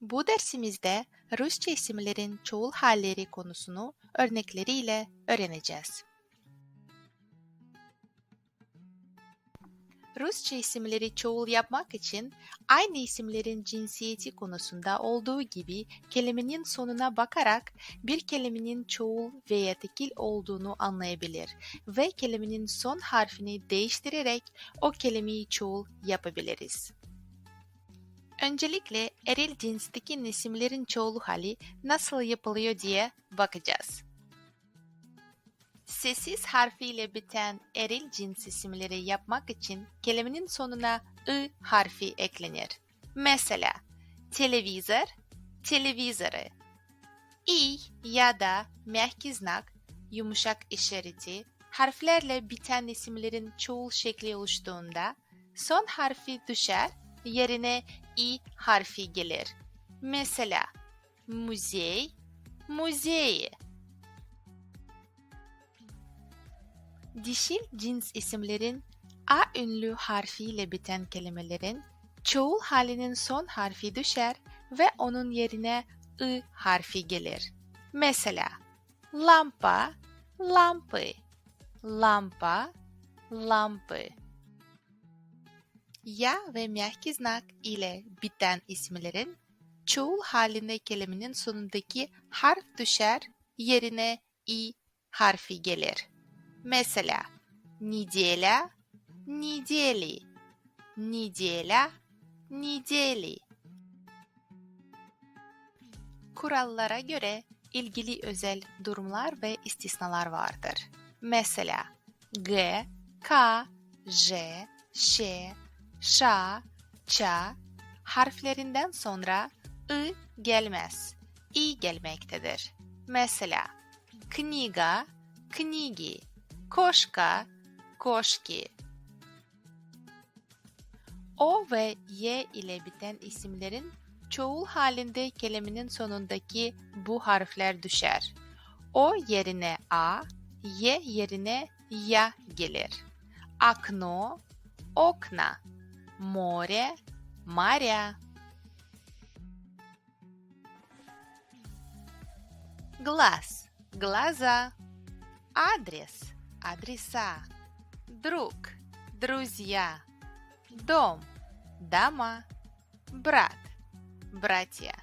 Bu dersimizde Rusça isimlerin çoğul halleri konusunu örnekleriyle öğreneceğiz. Rusça isimleri çoğul yapmak için aynı isimlerin cinsiyeti konusunda olduğu gibi kelimenin sonuna bakarak bir kelimenin çoğul veya tekil olduğunu anlayabilir ve kelimenin son harfini değiştirerek o kelimeyi çoğul yapabiliriz. Öncelikle eril cinsteki isimlerin çoğulu hali nasıl yapılıyor diye bakacağız. Sessiz harfiyle biten eril cins isimleri yapmak için kelimenin sonuna ı harfi eklenir. Mesela televizör, televizörü. i ya da mehki znak, yumuşak işareti, harflerle biten isimlerin çoğul şekli oluştuğunda son harfi düşer, yerine i harfi gelir. Mesela muzey, muzeyi. Dişil cins isimlerin a ünlü harfiyle biten kelimelerin çoğul halinin son harfi düşer ve onun yerine ı harfi gelir. Mesela lampa, lampı, lampa, lampı Ya ve mehki znak ile biten isimlerin çoğul halinde kelimenin sonundaki harf düşer, yerine i harfi gelir. Mesela неделя, недели, неделя, недели. Kurallara göre ilgili özel durumlar ve istisnalar vardır. Mesela G, K, J, Ş, Ş, Ç harflerinden sonra I gelmez, I gelmektedir. Mesela kniga, knigi, koşka, koşki. O ve Y ile biten isimlerin çoğul halinde kelimenin sonundaki bu harfler düşer. O yerine A, Y yerine Ya gelir. Akno, okna, more, marya. Глаз, глаза, адрес, адреса, друг, друзья, дом, дома, брат, братья.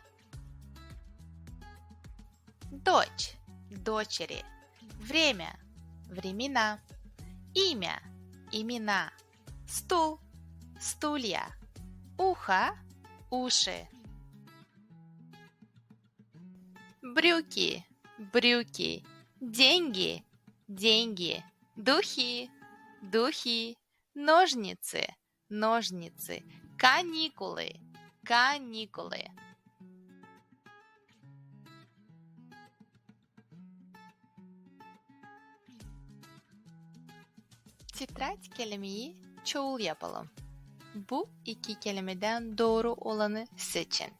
Дочь, дочери, время, времена, имя, имена, стул, стулья, ухо, уши. Брюки, брюки, деньги, деньги, духи, духи, ножницы, ножницы, каникулы, каникулы. Titret kelimeyi çoğul yapalım. Bu iki kelimeden doğru olanı seçin.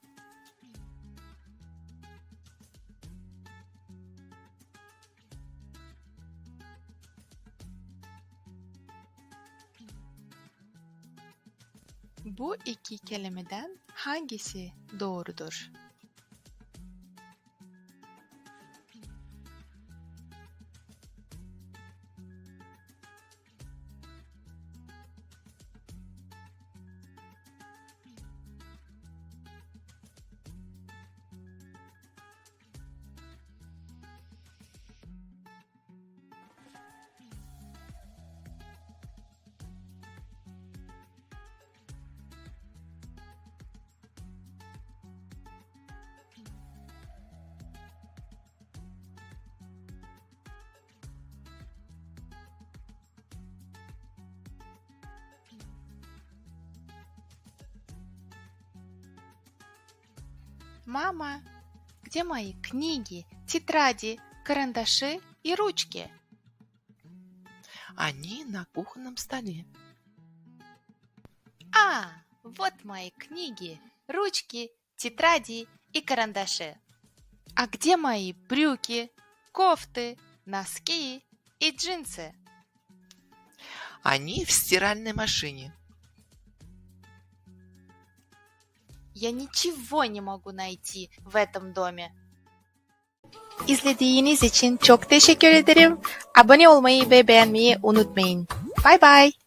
Bu iki kelimeden hangisi doğrudur? Мама, где мои книги, тетради, карандаши и ручки? Они на кухонном столе. А, вот мои книги, ручки, тетради и карандаши. А где мои брюки, кофты, носки и джинсы? Они в стиральной машине. Я ничего не могу найти в этом доме. İzlediğiniz için çok teşekkür ederim. Abone olmayı ve beğenmeyi unutmayın. Bye bye.